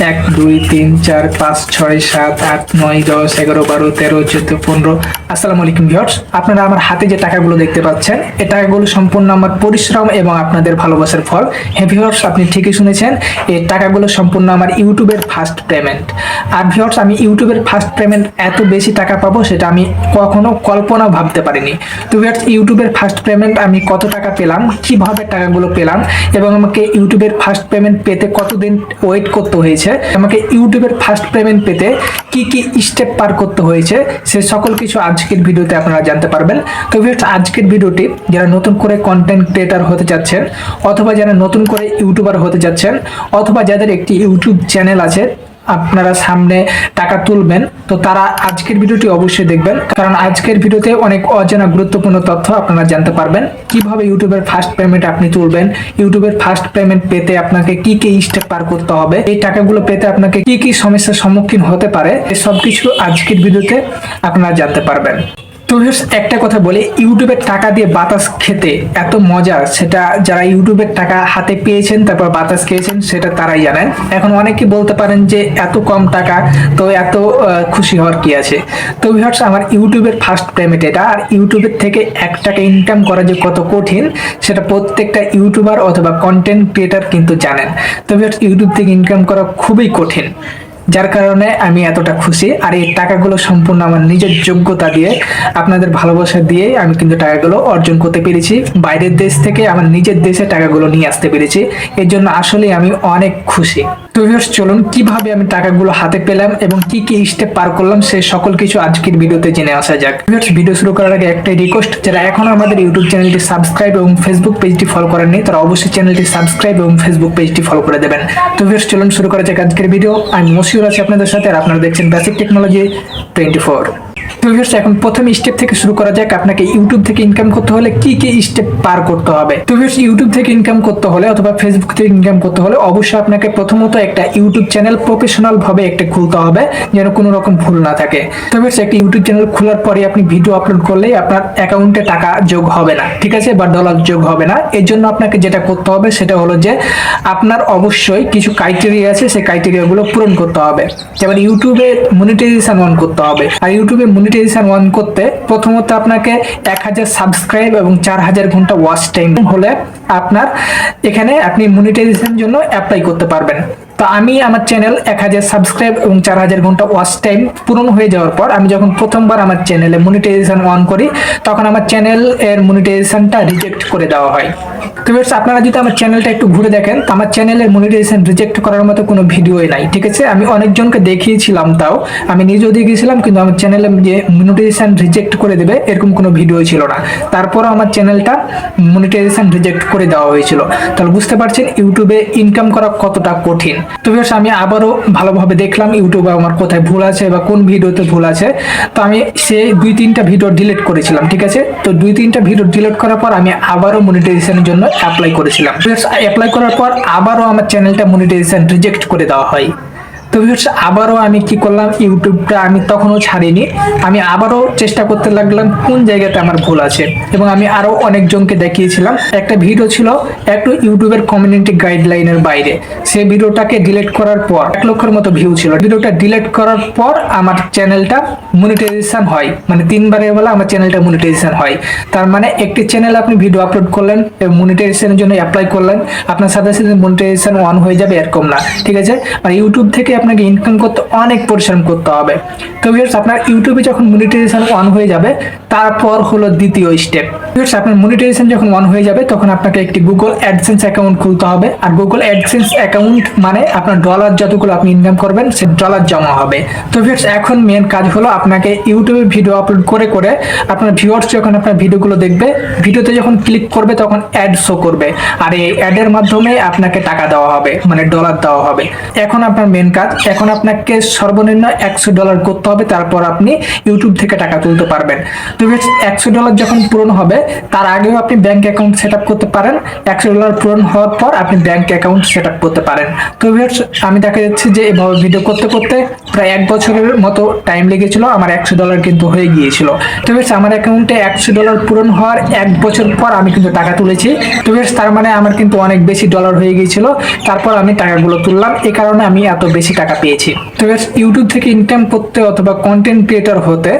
এক, দুই, তিন, চার, পাঁচ, ছয়, সাত, আট, নয়, দশ, এগারো, বারো, তেরো, চোদ্দ, পনেরো। আসসালামু আলাইকুম ভিউয়ার্স। আপনারা আমার হাতে যে টাকাগুলো দেখতে পাচ্ছেন এই টাকাগুলো সম্পূর্ণ আমার পরিশ্রম এবং আপনাদের ভালোবাসার ফল। হ্যাঁ ভিউয়ার্স, আপনি ঠিকই শুনেছেন এই টাকাগুলো সম্পূর্ণ আমার ইউটিউবের ফার্স্ট পেমেন্ট। আর ভিউয়ার্স, আমি ইউটিউবের ফার্স্ট পেমেন্ট এত বেশি টাকা পাবো সেটা আমি কখনো কল্পনা ভাবতে পারিনি। তো ভিউয়ার্স, ইউটিউবের ফার্স্ট পেমেন্ট আমি কত টাকা পেলাম, কীভাবে টাকাগুলো পেলাম এবং আমাকে ইউটিউবের ফার্স্ট পেমেন্ট পেতে কতদিন ওয়েট করতে হয়েছে? আমাকে ইউটিউবের ফার্স্ট পেমেন্ট পেতে কি কি স্টেপ পার করতে হয়েছে, সে সকল কিছু আজকের ভিডিওতে আপনারা জানতে পারবেন। তো ভিউয়ার্স আজকের ভিডিওটি যারা নতুন করে কন্টেন্ট ক্রিয়েটার হতে যাচ্ছেন অথবা যারা নতুন করে ইউটিউবার হতে যাচ্ছেন অথবা যাদের একটি ইউটিউব চ্যানেল আছে আপনারা সামনে টাকা তুলবেন। তো তারা আজকের ভিডিওটি অবশ্যই দেখবেন। কারণ আজকের ভিডিওতে অনেক অজানা গুরুত্বপূর্ণ তথ্য আপনারা জানতে পারবেন। কীভাবে ইউটিউবের ফার্স্ট পেমেন্ট আপনি তুলবেন, ইউটিউবের ফার্স্ট পেমেন্ট পেতে আপনাকে কি কি স্টেপ পার করতে হবে, এই টাকাগুলো পেতে আপনাকে কি কি সমস্যার সম্মুখীন হতে পারে সবকিছু কিছু আজকের ভিডিওতে আপনারা জানতে পারবেন। ভিউয়ার্স, একটা কথা বলি ইউটিউবের টাকা দিয়ে বাতাস খেতে এত মজা সেটা যারা ইউটিউবের টাকা হাতে পেয়েছেন তারপর বাতাস খেয়েছেন সেটা তারাই জানেন। এখন অনেকে বলতে পারেন যে এত কম টাকা তো এত খুশি হওয়ার কি আছে? তো ভিউয়ার্স আমার ইউটিউবের ফার্স্ট পেমেন্ট এটা আর ইউটিউবের থেকে এক টাকা ইনকাম করা যে কত কঠিন সেটা প্রত্যেকটা ইউটিউবার অথবা কন্টেন্ট ক্রিয়েটার কিন্তু জানেন। তো ভিউয়ার্স ইউটিউব থেকে ইনকাম করা খুবই কঠিন। যার কারণে আমি এতটা খুশি। আর এই টাকাগুলো সম্পূর্ণ আমার নিজের যোগ্যতা দিয়ে, আপনাদের ভালোবাসা দিয়ে আমি কিন্তু টাকাগুলো অর্জন করতে পেরেছি। বাইরের দেশ থেকে আমার নিজের দেশে টাকাগুলো নিয়ে আসতে পেরেছি। এর জন্য আসলে আমি অনেক খুশি। তো ভিউয়ার্স চলুন কীভাবে আমি টাকাগুলো হাতে পেলাম এবং কি কি স্টেপ পার করলাম সেই সকল কিছু আজকের ভিডিওতে জেনে আসা যাক। ভিউয়ার্স ভিডিও শুরু করার আগে একটাই রিকোয়েস্ট যারা এখনও আমাদের ইউটিউব চ্যানেলটি সাবস্ক্রাইব এবং ফেসবুক পেজটি ফলো করেননি, তারা অবশ্যই চ্যানেলটি সাবস্ক্রাইব এবং ফেসবুক পেজটি ফলো করে দেবেন। তো ভিউয়ার্স চলুন শুরু করা যাক আজকের ভিডিও আমি মশিউর আছি আপনাদের সাথে, আর আপনারা দেখছেন বেসিক টেকনোলজি টোয়েন্টি ফোর তো ভিউয়ার্স এখন প্রথম স্টেপ থেকে শুরু করা যাক। আপনাকে ইউটিউব থেকে ইনকাম করতে হলে কি কি স্টেপ পার করতে হবে? তো ভিউয়ার্স ইউটিউব থেকে ইনকাম করতে হলে অথবা ফেসবুক থেকে ইনকাম করতে হলে অবশ্যই আপনাকে প্রথমত একটা ইউটিউব চ্যানেল প্রফেশনাল ভাবে একটা খুলতে হবে, যেন কোনো রকম ভুল না থাকে। তো ভিউয়ার্স একটা ইউটিউব চ্যানেল খোলার পরে আপনি ভিডিও আপলোড করলেই আপনার অ্যাকাউন্টে টাকা যোগ হবে না, ঠিক আছে? বা ডলার যোগ হবে না। এর জন্য আপনাকে যেটা করতে হবে, সেটা হলো যে আপনার অবশ্যই কিছু ক্রাইটেরিয়া আছে, সেই ক্রাইটেরিয়াগুলো পূরণ করতে হবে। যেমন ইউটিউবে মনিটাইজেশন অন করতে হবে। আর ইউটিউবে মনিটাইজেশন অন করতে প্রথমত আপনাকে এক হাজার সাবস্ক্রাইব এবং চার হাজার ঘণ্টা ওয়াচ টাইম হলে আপনার এখানে আপনি মনিটাইজেশন জন্য অ্যাপ্লাই করতে পারবেন। তো আমি আমার চ্যানেল এক হাজার সাবস্ক্রাইব এবং চার হাজার ঘণ্টা ওয়াচ টাইম পূরণ হয়ে যাওয়ার পর আমি যখন প্রথমবার আমার চ্যানেলে মনিটাইজেশন অন করি তখন আমার চ্যানেল এর মনিটাইজেশনটা রিজেক্ট করে দেওয়া হয়। তো ভিউয়ার্স, আপনারা যদি আমার চ্যানেলটা একটু ঘুরে দেখেন তো আমার চ্যানেলের মনিটাইজেশন রিজেক্ট করার মতো কোনো ভিডিওই নাই ঠিক আছে? আমি অনেকজনকে দেখিয়েছিলাম তাও আমি নিজেও দেখিয়েছিলাম কিন্তু আমার চ্যানেলে যে মনিটাইজেশন রিজেক্ট করে দেবে এরকম কোনো ভিডিও ছিল না। তারপরও আমার চ্যানেলটা মনিটাইজেশন রিজেক্ট করে দেওয়া হয়েছিল। তাহলে বুঝতে পারছেন ইউটিউবে ইনকাম করা কতটা কঠিন। তো বেশ আমি আবারও ভালোভাবে দেখলাম ইউটিউবে আমার কোথায় ভুল আছে বা কোন ভিডিওতে ভুল আছে। তো আমি সে দুই তিনটা ভিডিও ডিলিট করেছিলাম, ঠিক আছে? তো দুই তিনটা ভিডিও ডিলিট করার পর আমি আবারও মনিটাইজেশনের জন্য অ্যাপ্লাই করেছিলাম। অ্যাপ্লাই করার পর আবারও আমার চ্যানেলটা মনিটাইজেশন রিজেক্ট করে দেওয়া হয়। তো ভিউয়ার্স আবারও আমি কি করলাম? ইউটিউবটা আমি তখনও ছাড়িনি। আমি আবারও চেষ্টা করতে লাগলাম কোন জায়গাতে আমার ভুল আছে। এবং আমি আরও অনেকজনকে দেখিয়েছিলাম। একটা ভিডিও ছিল একটু ইউটিউবের কমিউনিটি গাইডলাইনের বাইরে। সেই ভিডিওটাকে ডিলিট করার পর এক লক্ষের মতো ভিউ ছিল। ভিডিওটা ডিলিট করার পর আমার চ্যানেলটা মনিটাইজেশন হয়। মানে তিনবারের বেলা আমার চ্যানেলটা মনিটাইজেশন হয়। তার মানে একটি চ্যানেল আপনি ভিডিও আপলোড করলেন মনিটাইজেশনের জন্য অ্যাপ্লাই করলেন। আপনার সাথে সাথে মনিটাইজেশন অন হয়ে যাবে, এরকম না। ঠিক আছে? আর ইউটিউব থেকে আপনাকে ইনকাম করতে, অনেক পরিশ্রম করতে হবে। তো ভিউয়ার্স আপনার ইউটিউবে যখন মনিটাইজেশন অন হয়ে যাবে, তারপর হলো দ্বিতীয় স্টেপ ভিউয়ার্স আপনার মনিটাইজেশন যখন অন হয়ে যাবে, তখন আপনাকে একটি গুগল অ্যাডসেন্স অ্যাকাউন্ট খুলতে হবে। আর গুগল অ্যাডসেন্স অ্যাকাউন্ট মানে আপনার ডলার যতগুলো আপনি ইনকাম করবেন, সে ডলার জমা হবে। তো ভিউয়ার্স এখন মেন কাজ হলো আপনাকে ইউটিউবে ভিডিও আপলোড করে করে আপনার ভিউয়ার্স যখন আপনার ভিডিওগুলো দেখবে ভিডিওতে যখন ক্লিক করবে, তখন অ্যাড শো করবে। আর এই অ্যাডের মাধ্যমে আপনাকে টাকা দেওয়া হবে মানে ডলার দেওয়া হবে। এখন আপনার মেন কাজ কাজ এখন আপনাকে সর্বনিম্ন একশো ডলার করতে হবে, তারপর আপনি ইউটিউব থেকে টাকা তুলতে পারবেন। তো একশো ডলার যখন পূরণ হবে, তার আগেও আপনি ব্যাংক অ্যাকাউন্ট সেট করতে পারেন। একশো ডলার পূরণ হওয়ার পর আপনি ব্যাংক অ্যাকাউন্ট সেট করতে পারেন। তো আমি দেখা যাচ্ছে যে এভাবে ভিডিও করতে করতে প্রায় এক বছরের মতো টাইম লেগেছিল, আমার একশো ডলার কিন্তু হয়ে গিয়েছিল। তো আমার অ্যাকাউন্টে একশো ডলার পূরণ হওয়ার এক বছর পর আমি কিন্তু টাকা তুলেছি। তো তার মানে আমার কিন্তু অনেক বেশি ডলার হয়ে গিয়েছিল। তারপর আমি টাকাগুলো তুললাম। এই কারণে আমি এত বেশি টাকা পেয়েছি। তো ইউটিউব থেকে ইনকাম করতে অথবা কন্টেন্ট ক্রিয়েটর হতে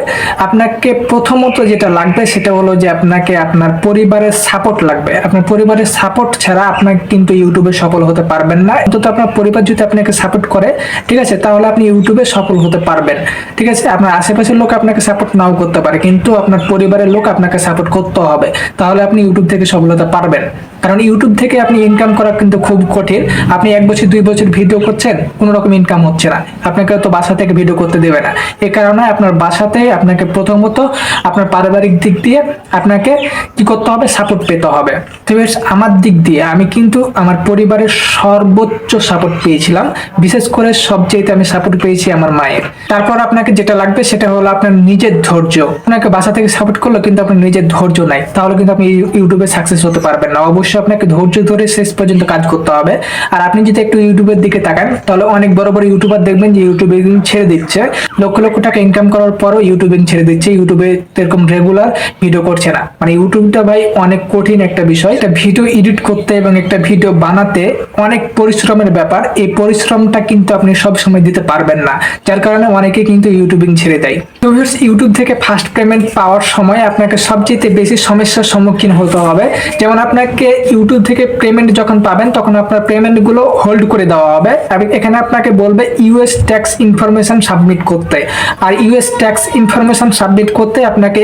আপনাকে প্রথমত যেটা লাগবে সেটা হলো যে আপনাকে আপনার পরিবারের সাপোর্ট লাগবে। আপনার পরিবারের সাপোর্ট ছাড়া আপনাকে কিন্তু ইউটিউবে সফল হতে পারবেন না। অন্তত আপনার পরিবার যদি আপনাকে সাপোর্ট করে, ঠিক আছে, তাহলে আপনি ইউটিউবে সফল হতে পারবেন। ঠিক আছে, আপনার আশেপাশের লোক আপনাকে সাপোর্ট নাও করতে পারে, কিন্তু আপনার পরিবারের লোক আপনাকে সাপোর্ট করতে হবে। তাহলে আপনি ইউটিউব থেকে সফল হতে পারবেন। কারণ ইউটিউব থেকে আপনি ইনকাম করা কিন্তু খুব কঠিন। আপনি এক বছর, দুই বছর ভিডিও করছেন, কোনো রকম ইনকাম হচ্ছে না। আপনাকে তো বাসা থেকে ভিডিও করতে দেবে না। এ কারণে আপনার বাসাতে আপনাকে প্রথমত আপনার পারিবারিক দিক দিয়ে আপনাকে কি করতে হবে? সাপোর্ট পেতে হবে। বেশ, আমার দিক দিয়ে আমি কিন্তু আমার পরিবারের সর্বোচ্চ সাপোর্ট পেয়েছিলাম। বিশেষ করে সবচেয়ে আমি সাপোর্ট পেয়েছি আমার মায়ের। তারপর আপনাকে যেটা লাগবে সেটা হলো আপনার নিজের ধৈর্য। আপনাকে বাসা থেকে সাপোর্ট করল কিন্তু আপনার নিজের ধৈর্য নাই। তাহলে কিন্তু আপনি ইউটিউবে সাকসেস হতে পারবেন না। অবশ্যই আপনাকে ধৈর্য ধরে শেষ পর্যন্ত কাজ করতে হবে। আর আপনি যদি একটু ইউটিউবের দিকে তাকান, তাহলে অনেক বড় বড় ইউটিউবার দেখবেন যে ইউটিউবে ছেড়ে দিচ্ছে। লক্ষ লক্ষ টাকা ইনকাম করার পরও ইউটিউবিং ছেড়ে দিচ্ছে। ইউটিউবে এরকম রেগুলার ভিডিও করছে না। মানে ইউটিউবটা ভাই অনেক কঠিন একটা বিষয়। একটা ভিডিও এডিট করতে এবং একটা ভিডিও বানাতে অনেক পরিশ্রমের ব্যাপার। এই পরিশ্রমটা কিন্তু আপনি সব সময় দিতে পারবেন না। যার কারণে অনেকে কিন্তু ইউটিউবিং ছেড়ে দেয়। তো ভিউর্স ইউটিউব থেকে ফার্স্ট পেমেন্ট পাওয়ার সময় আপনাকে সবচেয়ে বেশি সমস্যার সম্মুখীন হতে হবে। যেমন আপনাকে ইউটিউব থেকে পেমেন্ট যখন পাবেন, তখন আপনার পেমেন্টগুলো হোল্ড করে দেওয়া হবে। এবং এখানে আপনাকে বলবে ইউএস ট্যাক্স ইনফরমেশন সাবমিট করতে। আর ইউএস ট্যাক্স ইনফরমেশন সাবমিট করতে আপনাকে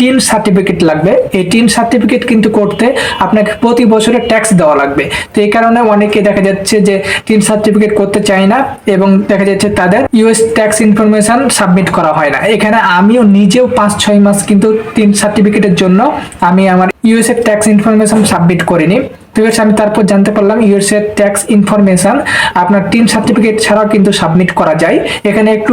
টিন সার্টিফিকেট লাগবে। এই টিন সার্টিফিকেট কিন্তু করতে আপনাকে প্রতি বছরে ট্যাক্স দেওয়া লাগবে। তো এই কারণে অনেকে দেখা যাচ্ছে যে টিন সার্টিফিকেট করতে চায় না এবং দেখা যাচ্ছে তাদের ইউএস ট্যাক্স ইনফরমেশন সাবমিট করা হয় না। এখানে আমিও নিজেও পাঁচ ছয় মাস কিন্তু টিন সার্টিফিকেটের জন্য আমি আমার ইউএস এর ট্যাক্স ইনফরমেশন সাবমিট করিনি। তো আমি তারপর জানতে পারলাম ইউএস এর ট্যাক্স ইনফরমেশন আপনার টিন সার্টিফিকেট ছাড়াও কিন্তু সাবমিট করা যায়। এখানে একটু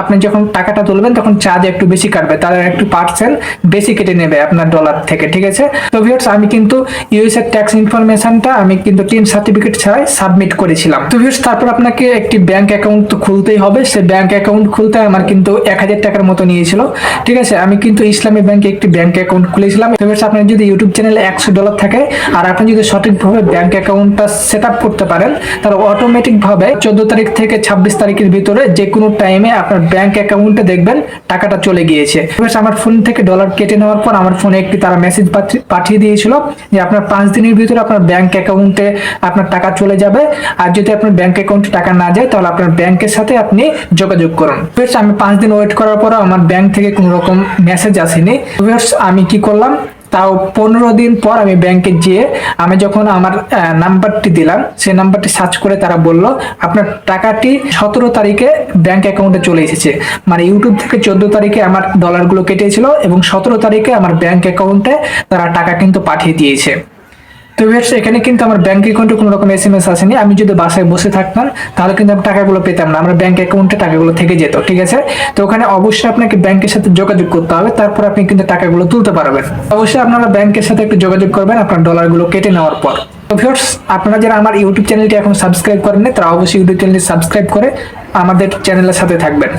আপনি যখন টাকাটা তুলবেন তখন চার্জ একটু বেশি কাটবে, তার একটু পার্সেন্ট বেশি কেটে নেবে আপনার ডলার থেকে, ঠিক আছে? তো ভিউয়ার্স আমি কিন্তু ইউএস এর ট্যাক্স ইনফরমেশনটা আমি কিন্তু টিন সার্টিফিকেট ছাড়াই সাবমিট করেছিলাম। তো ভিউয়ার্স তারপর আপনাকে একটি ব্যাংক অ্যাকাউন্ট তো খুলতেই হবে। সে ব্যাংক অ্যাকাউন্ট খুলতে আমার কিন্তু এক হাজার টাকার মতো নিয়েছিল, ঠিক আছে? আমি কিন্তু ইসলামী ব্যাংকে একটি ব্যাংক অ্যাকাউন্ট খুলেছিলাম। তো আপনার যদি ইউটিউব চ্যানেলে একশো ডলার থাকে আর আপনি যদি সঠিকভাবে ব্যাংক অ্যাকাউন্টটা সেট আপ করতে পারেন তাহলে অটোমেটিকভাবে চোদ্দ তারিখ থেকে ছাব্বিশ তারিখের ভিতরে যে কোনো টাইমে আপনার ব্যাংক অ্যাকাউন্টে দেখবেন টাকাটা চলে গিয়েছে। আমার ফোন থেকে ডলার কেটে নেওয়ার পর আমার ফোনে একটি তারা মেসেজ পাঠিয়ে দিয়েছিল যে আপনার পাঁচ দিনের ভিতরে আপনার ব্যাংক অ্যাকাউন্টে আপনার টাকা চলে যাবে। আর যদি আপনার ব্যাংক অ্যাকাউন্টে টাকা না যায় তাহলে আপনার ব্যাংকের সাথে আপনি যোগাযোগ করুন। Viewers, আমি পাঁচ দিন ওয়েট করার পর আমার ব্যাংক থেকে কোনো রকম মেসেজ আসেনি। আমি কি করলাম? তাও পনেরো দিন পর আমি ব্যাংকে যেয়ে আমি যখন আমার নাম্বারটি দিলাম সেই নাম্বারটি সার্চ করে তারা বলল, আপনার টাকাটি সতেরো তারিখে ব্যাংক অ্যাকাউন্টে চলে এসেছে। মানে ইউটিউব থেকে চোদ্দ তারিখে আমার ডলারগুলো কেটেছিল এবং সতেরো তারিখে আমার ব্যাংক অ্যাকাউন্টে তারা টাকা কিন্তু পাঠিয়ে দিয়েছে। তো ভিউয়ার্স এখানে কিন্তু আমার ব্যাংক অ্যাকাউন্টে কোনো রকম এসএমএস আসেনি। আমি যদি বাসায় বসে থাকতাম, তাহলে কিন্তু আমি টাকাগুলো পেতাম না। আমার ব্যাংক অ্যাকাউন্টে টাকাগুলো থেকে যেত, ঠিক আছে? তো ওখানে অবশ্যই আপনাকে ব্যাংকের সাথে যোগাযোগ করতে হবে, তারপর আপনি কিন্তু টাকাগুলো তুলতে পারবেন। অবশ্যই আপনারা ব্যাংকের সাথে একটু যোগাযোগ করবেন আপনার ডলারগুলো কেটে নেওয়ার পর। তো ভিউয়ার্স আপনারা যারা আমার ইউটিউব চ্যানেলটি এখন সাবস্ক্রাইব করেননি, তারা অবশ্যই ইউটিউব চ্যানেলটি সাবস্ক্রাইব করে আমাদের চ্যানেলের সাথে থাকবেন।